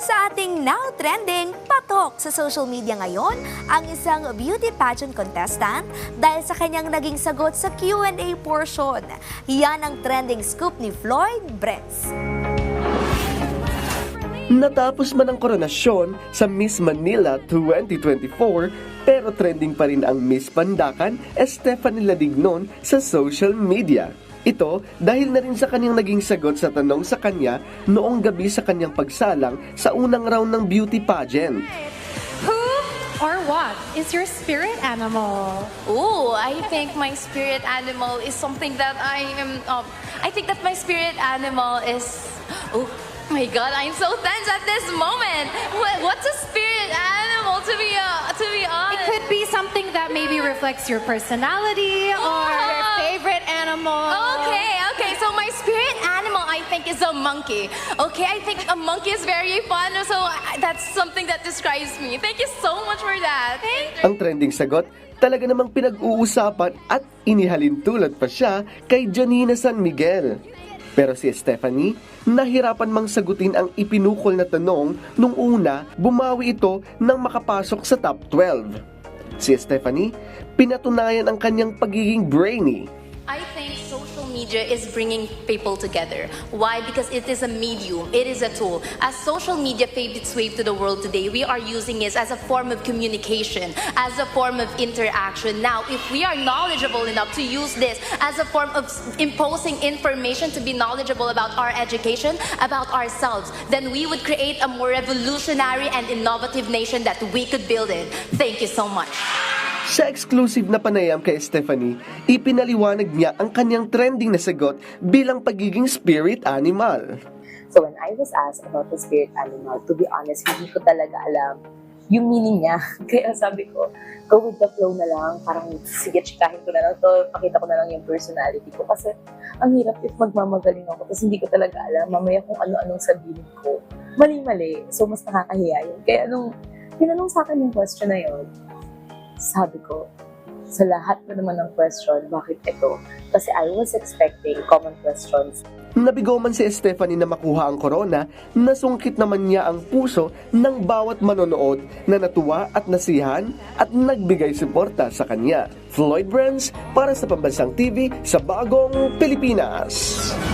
Sa ating now trending, patok sa social media ngayon ang isang beauty pageant contestant dahil sa kanyang naging sagot sa Q&A portion. Yan ang trending scoop ni Floyd Brets. Natapos man ang koronasyon sa Miss Manila 2024, pero trending pa rin ang Miss Pandakan, Stephanie Ladignon sa social media. Ito dahil na rin sa kanyang naging sagot sa tanong sa kanya noong gabi sa kanyang pagsalang sa unang round ng beauty pageant. Who or what is your spirit animal? Ooh, I think my spirit animal is something that I am. Um, I think that my spirit animal is. Oh my God, I'm so tense at this moment. What, what's a spirit animal? To be uh, to be It honest, could be something that maybe reflects your personality or your Oh. favorite animal. Okay, okay. So my spirit animal, I think, is a monkey. Okay, I think a monkey is very fun. So I- that's something that describes me. Thank you so much for that. Thank Ang trending sagot, talaga namang pinag-uusapan at inihalin tulad pa siya kay Janina San Miguel. Pero si Stephanie, nahirapan mang sagutin ang ipinukol na tanong nung una bumawi ito nang makapasok sa top 12. Si Stephanie, pinatunayan ang kanyang pagiging brainy I think social media is bringing people together. Why? Because it is a medium, it is a tool. As social media paved its way to the world today, we are using it as a form of communication, as a form of interaction. Now, if we are knowledgeable enough to use this as a form of imposing information to be knowledgeable about our education, about ourselves, then we would create a more revolutionary and innovative nation that we could build it. Thank you so much. Sa exclusive na panayam kay Stephanie, ipinaliwanag niya ang kanyang trending na sagot bilang pagiging spirit animal. So when I was asked about the spirit animal, to be honest, hindi ko talaga alam yung meaning niya. Kaya sabi ko, go with the flow na lang. Parang, sige, chikahin ko na lang to. Pakita ko na lang yung personality ko. Kasi, ang hirap if magmamagaling ako. Tapos hindi ko talaga alam. Mamaya kung ano-anong sabihin ko. Mali-mali. So, mas nakakahiya yun. Kaya nung tinanong sa akin yung question na yun, sabi ko, sa lahat na naman ng question, bakit ito? Kasi I was expecting common questions Nabigo man si Stephanie na makuha ang corona, nasungkit naman niya ang puso ng bawat manonood na natuwa at nasihan at nagbigay suporta sa kanya. Floyd Brands para sa Pambansang TV sa Bagong Pilipinas.